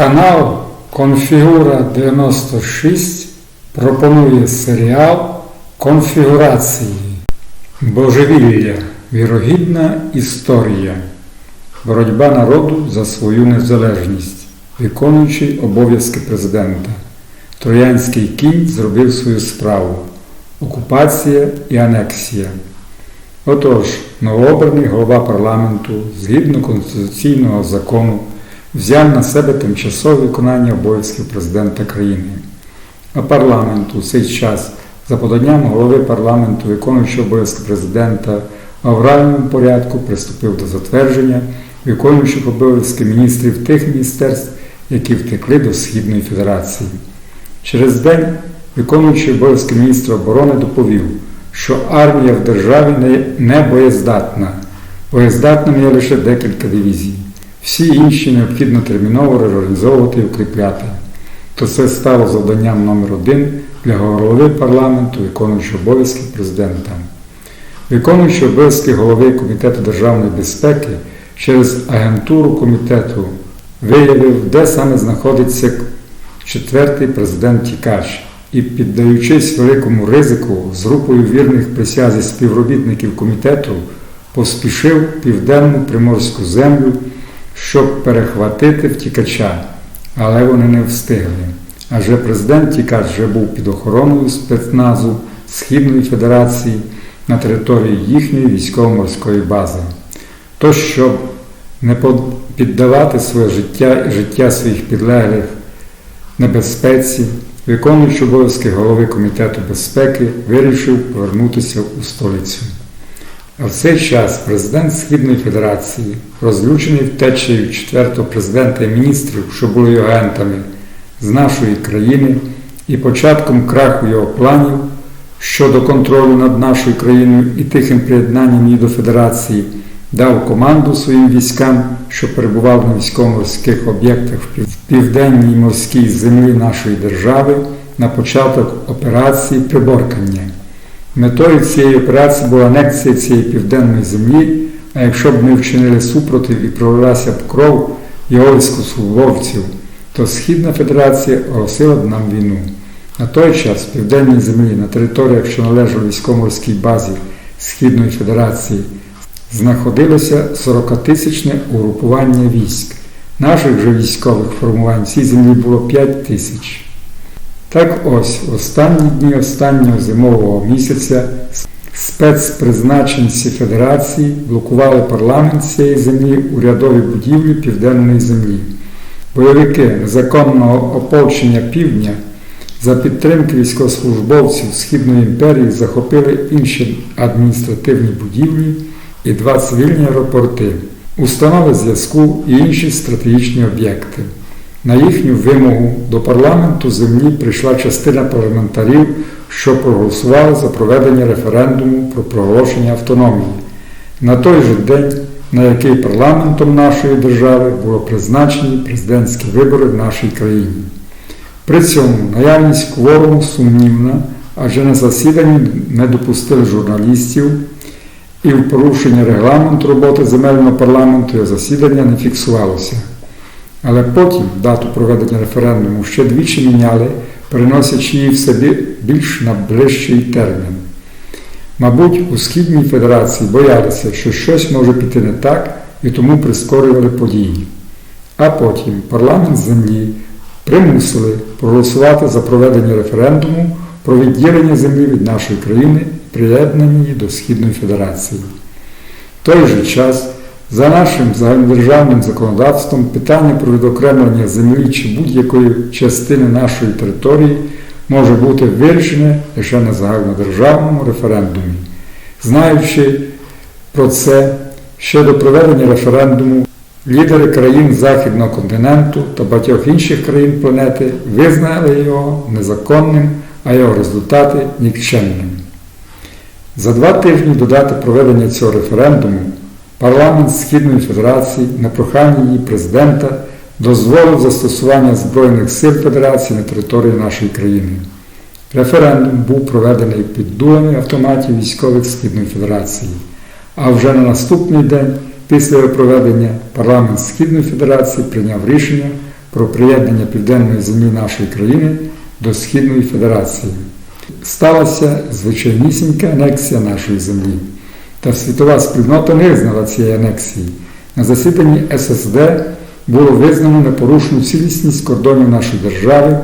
Канал Конфігура 96 пропонує серіал Конфігурації. Божевілля. Вірогідна історія. Боротьба народу за свою незалежність, виконуючи обов'язки президента. Троянський кінь зробив свою справу. Окупація і анексія. Отож, новообраний голова парламенту, згідно конституційного закону, взяв на себе тимчасове виконання обов'язків президента країни. А парламент у цей час, за поданням голови парламенту, виконуючого обов'язки президента, в авральному порядку приступив до затвердження виконуючих обов'язки міністрів тих міністерств, які втекли до Східної Федерації. Через день виконуючий обов'язки міністра оборони доповів, що армія в державі не боєздатна. Боєздатними є лише декілька дивізій. Всі інші необхідно терміново реорганізовувати і укріпляти. То це стало завданням номер один для голови парламенту, виконуючого обов'язки президента. Виконуючий обов'язки голови Комітету державної безпеки через агентуру комітету виявив, де саме знаходиться четвертий президент Тікач і, піддаючись великому ризику з групою вірних присязі співробітників комітету, поспішив південну приморську землю, щоб перехватити втікача, але вони не встигли. Адже президент Тікач вже був під охороною спецназу Східної Федерації на території їхньої військово-морської бази. То, щоб не піддавати своє життя і життя своїх підлеглих небезпеці, виконуючи обов'язки голови Комітету безпеки, вирішив повернутися у столицю. А в цей час президент Східної Федерації, розлючений втечею четвертого президента і міністрів, що були агентами з нашої країни, і початком краху його планів щодо контролю над нашою країною і тихим приєднанням її до Федерації, дав команду своїм військам, що перебували на військово-морських об'єктах в південній морській землі нашої держави на початок операції приборкання. Метою цієї операції була анексія цієї південної землі, а якщо б ми вчинили супротив і пролилася б кров його військовослужбовців, то Східна Федерація оголосила б нам війну. На той час в південній землі на територіях, що належали військово-морській базі Східної Федерації, знаходилося 40-тисячне угрупування військ. Наших же військових формувань в цій землі було 5 тисяч. Так ось, в останні дні останнього зимового місяця спецпризначенці Федерації блокували парламент цієї землі урядові будівлі Південної землі. Бойовики незаконного ополчення півдня за підтримки військовослужбовців Східної імперії захопили інші адміністративні будівлі і два цивільні аеропорти, установи зв'язку і інші стратегічні об'єкти. На їхню вимогу до парламенту землі прийшла частина парламентарів, що проголосували за проведення референдуму про проголошення автономії. На той же день, на який парламентом нашої держави було призначені президентські вибори в нашій країні. При цьому наявність кворуму сумнівна, адже на засіданні не допустили журналістів і в порушення регламенту роботи земельного парламенту його засідання не фіксувалося. Але потім дату проведення референдуму ще двічі міняли, переносячи її в собі більш на ближчий термін. Мабуть, у Східній Федерації боялися, що щось може піти не так і тому прискорювали події. А потім парламент землі примусили проголосувати за проведення референдуму про відділення землі від нашої країни приєднання до Східної Федерації. В той же час, за нашим загальнодержавним законодавством, питання про відокремлення землі чи будь-якої частини нашої території може бути вирішене лише на загальнодержавному референдумі. Знаючи про це, ще до проведення референдуму Лідери країн Західного континенту та багатьох інших країн планети визнали його незаконним, а його результати нікчемним. За два тижні до дати проведення цього референдуму парламент Східної Федерації на прохання її президента дозволив застосування Збройних сил Федерації на території нашої країни. Референдум був проведений під дулами автоматів військових Східної Федерації, а вже на наступний день Після проведення парламент Східної Федерації прийняв рішення про приєднання південної землі нашої країни до Східної Федерації. Сталася звичайнісінька анексія нашої землі, та світова спільнота не визнала цієї анексії. На засіданні ССД було визнано непорушну цілісність кордонів нашої держави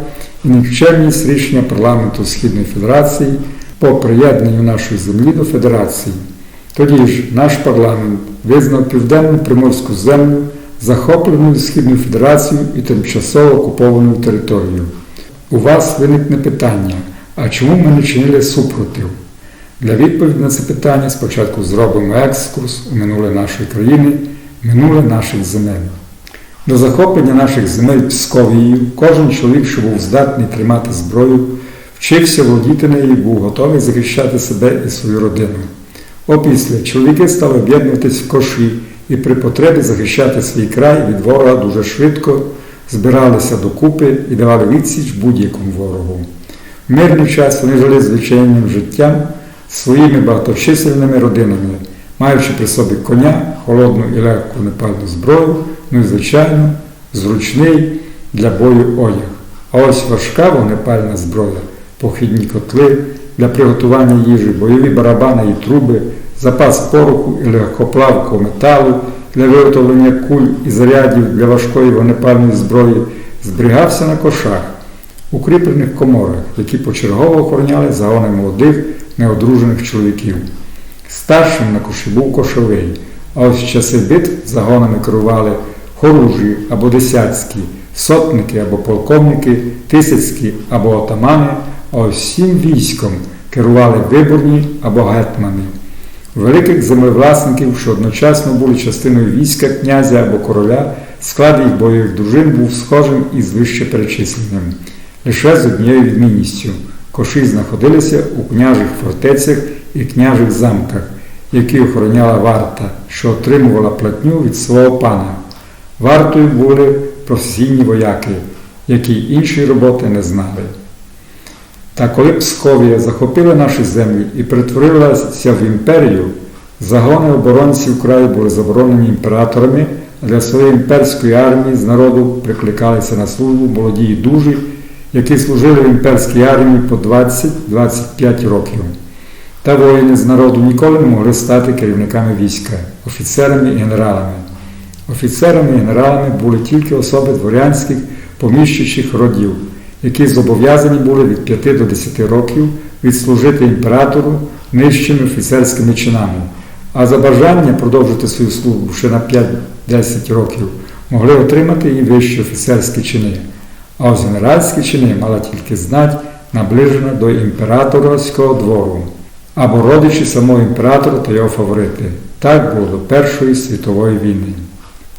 і нікчемність рішення парламенту Східної Федерації по приєднанню нашої землі до Федерації. Тоді ж наш парламент визнав Південну Приморську землю захопленою Східною Федерацією і тимчасово окупованою територією. У вас виникне питання, а чому ми не чинили супротив? Для відповіді на це питання спочатку зробимо екскурс у минуле нашої країни, минуле наших земель. До захоплення наших земель Псковією кожен чоловік, що був здатний тримати зброю, вчився володіти нею був готовий захищати себе і свою родину. Опісля чоловіки стали об'єднуватись в коші і при потребі захищати свій край від ворога дуже швидко, збиралися докупи і давали відсіч будь-якому ворогу. В мирний час вони жили звичайним життям своїми багаточисельними родинами, маючи при собі коня, холодну і легку непальну зброю, ну і, звичайно, зручний для бою одяг. А ось важка вогнепальна зброя, похідні котли для приготування їжі, бойові барабани і труби, запас пороху і легкоплавкого металу для виготовлення куль і зарядів для важкої вогнепальної зброї зберігався на кошах, укріплених коморах, які почергово охороняли загони молодих неодружених чоловіків. Старшим на коші був кошовий, а ось в часи битв загонами керували хоружі або десятські, сотники або полковники, тисяцькі або отамани, а ось всім військом керували виборні або гетмани. Великих землевласників, що одночасно були частиною війська князя або короля, склад їх бойових дружин був схожим із вище перечисленням, лише з однією відмінністю. Коші знаходилися у княжих фортецях і княжих замках, які охороняла варта, що отримувала платню від свого пана. Вартою були професійні вояки, які іншої роботи не знали. Та коли Псковія захопила наші землі і перетворилася в імперію, загони оборонців краю були заборонені імператорами, а для своєї імперської армії з народу прикликалися на службу молоді і дужі, які служили в імперській армії по 20-25 років. Та воїни з народу ніколи не могли стати керівниками війська, офіцерами і генералами. Офіцерами і генералами були тільки особи дворянських поміщучих родів, які зобов'язані були від 5 до 10 років відслужити імператору нижчими офіцерськими чинами, а за бажання продовжити свою службу ще на 5-10 років могли отримати і вищі офіцерські чини. А ось генеральські чини мала тільки знать, наближена до імператорського двору або родичі самого імператора та його фаворити. Так було до Першої світової війни.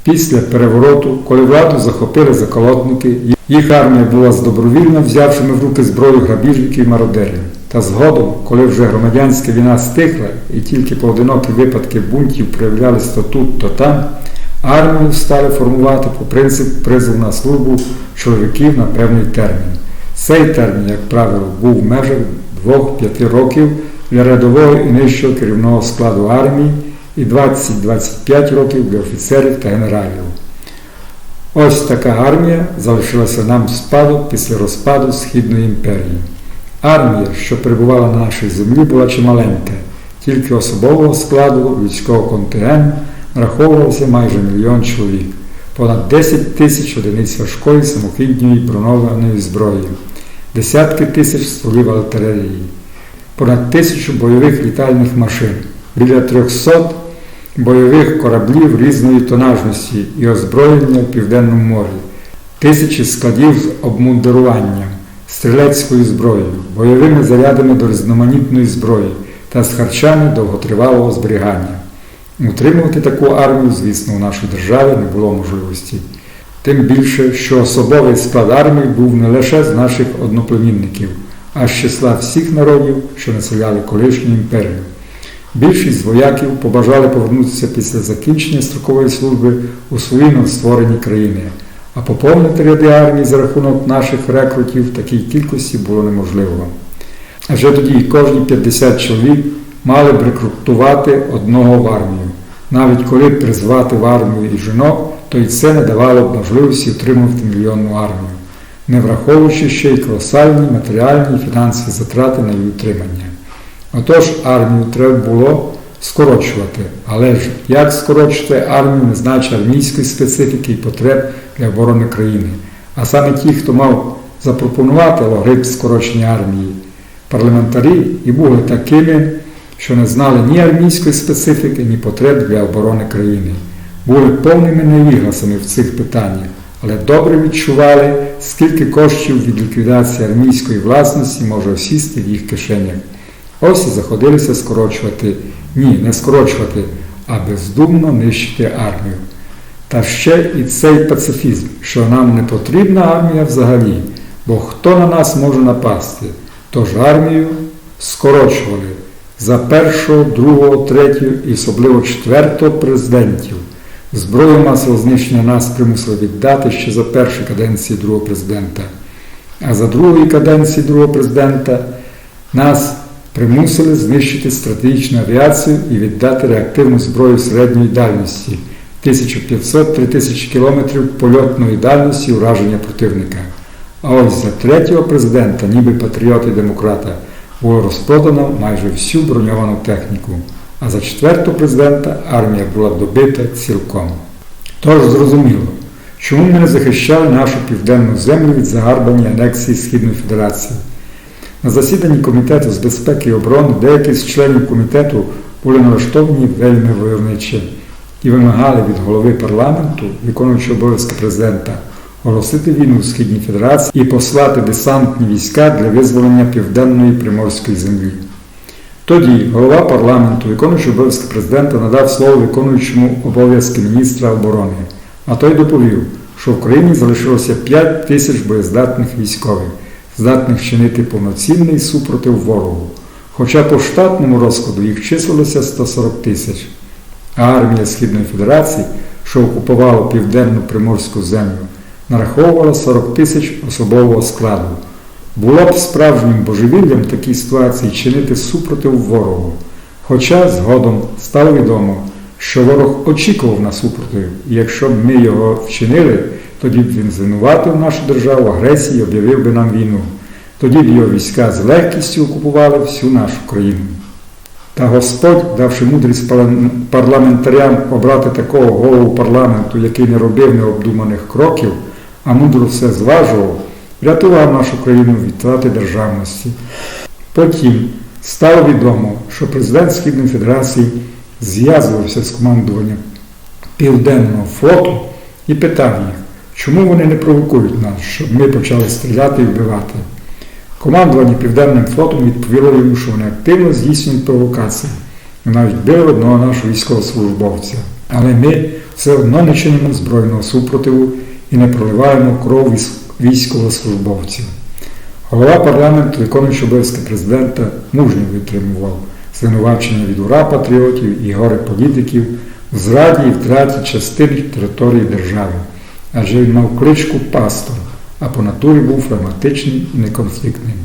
Після перевороту, коли владу захопили заколотники, їх армія була здобровільно взявшими в руки зброю грабіжників і мародерів. Та згодом, коли вже громадянська війна стихла і тільки поодинокі випадки бунтів проявлялись то тут, то там, армію стали формувати по принцип призову на службу чоловіків на певний термін. Цей термін, як правило, був в межах 2-5 років для рядового і нижчого керівного складу армії і 20-25 років для офіцерів та генералів. Ось така армія залишилася нам в спадок після розпаду Східної імперії. Армія, що перебувала на нашій землі, була чималенька, тільки особового складу військового контингенту нараховувалося майже мільйон чоловік, понад 10 тисяч одиниць важкої самохідної бронованої зброї, десятки тисяч стволів артилерії, понад тисячу бойових літальних машин, біля 300 бойових кораблів різної тонажності і озброєння в Південному морі, тисячі складів з обмундируванням, стрілецькою зброєю, бойовими зарядами до різноманітної зброї та з харчами довготривалого зберігання. Утримувати таку армію, звісно, у нашій державі не було можливості. Тим більше, що особовий склад армії був не лише з наших одноплемінників, а з числа всіх народів, що населяли колишню імперію. Більшість вояків побажали повернутися після закінчення строкової служби у свої новостворені країни, а поповнити ряди армії за рахунок наших рекрутів в такій кількості було неможливо. Адже тоді кожні 50 чоловік мали б рекрутувати одного в армію. Навіть коли призвати в армію і жінок, то й це не давало б можливості утримувати мільйонну армію, не враховуючи ще й колосальні матеріальні і фінансові затрати на її утримання. Отож, армію треба було скорочувати, але ж як скорочувати армію, не знаючи армійської специфіки і потреб для оборони країни. А саме ті, хто мав запропонувати алгоритм скорочення армії, парламентарі і були такими, що не знали ні армійської специфіки, ні потреб для оборони країни. Були повними невігласами в цих питаннях, але добре відчували, скільки коштів від ліквідації армійської власності може осісти в їх кишенях. Ось і заходилися скорочувати, ні, не скорочувати, а бездумно нищити армію. Та ще і цей пацифізм, що нам не потрібна армія взагалі, бо хто на нас може напасти? Тож армію скорочували за першого, другого, третього і особливо четвертого президентів. Зброю масового знищення нас примусили віддати ще за першої каденції другого президента. А за другої каденції другого президента нас примусили знищити стратегічну авіацію і віддати реактивну зброю середньої дальності 1500-3000 км польотної дальності ураження противника. А ось за третього президента, ніби патріоти демократа, було розпродано майже всю броньовану техніку, а за четвертого президента армія була добита цілком. Тож зрозуміло, чому ми не захищали нашу південну землю від загарбання анексії Східної Федерації. На засіданні Комітету з безпеки і оборони деякі з членів комітету були налаштовані вельми войовниче і вимагали від голови парламенту, виконуючого обов'язки президента, оголосити війну Східній Федерації і послати десантні війська для визволення південної приморської землі. Тоді голова парламенту, виконуючий обов'язки президента, надав слово виконуючому обов'язки міністра оборони, а той доповів, що в країні залишилося 5 тисяч боєздатних військових, здатних чинити повноцінний супротив ворогу. Хоча по штатному розкладу їх числилося 140 тисяч. А армія Східної Федерації, що окупувала південну приморську землю, нараховувала 40 тисяч особового складу. Було б справжнім божевіллям такій ситуації чинити супротив ворогу. Хоча згодом стало відомо, що ворог очікував на супротив, і якщо б ми його вчинили, тоді б він звинуватив нашу державу агресії і об'явив би нам війну. Тоді б його війська з легкістю окупували всю нашу країну. Та Господь, давши мудрість парламентарям обрати такого голову парламенту, який не робив необдуманих кроків, а мудро все зважував, врятував нашу країну від втрати державності. Потім стало відомо, що президент Східної Федерації зв'язувався з командуванням Південного флоту і питав їх, чому вони не провокують нас, щоб ми почали стріляти і вбивати. Командування Південним флотом відповіло йому, що вони активно здійснюють провокації. Ми навіть били одного нашого військовослужбовця. Але ми все одно не чинимо збройного супротиву і не проливаємо кров військовослужбовців. Голова парламенту, виконуючи обов'язки президента, мужньо витримував звинувачення від ура патріотів і горе політиків в зраді і втраті частини території держави, адже він мав кличку пастор а по натурі був флегматичним і неконфліктним.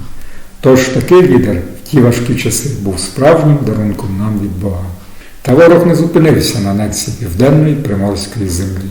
Тож такий лідер в ті важкі часи був справжнім дарунком нам від Бога. Та ворог не зупинився на анексії Південної Приморської землі.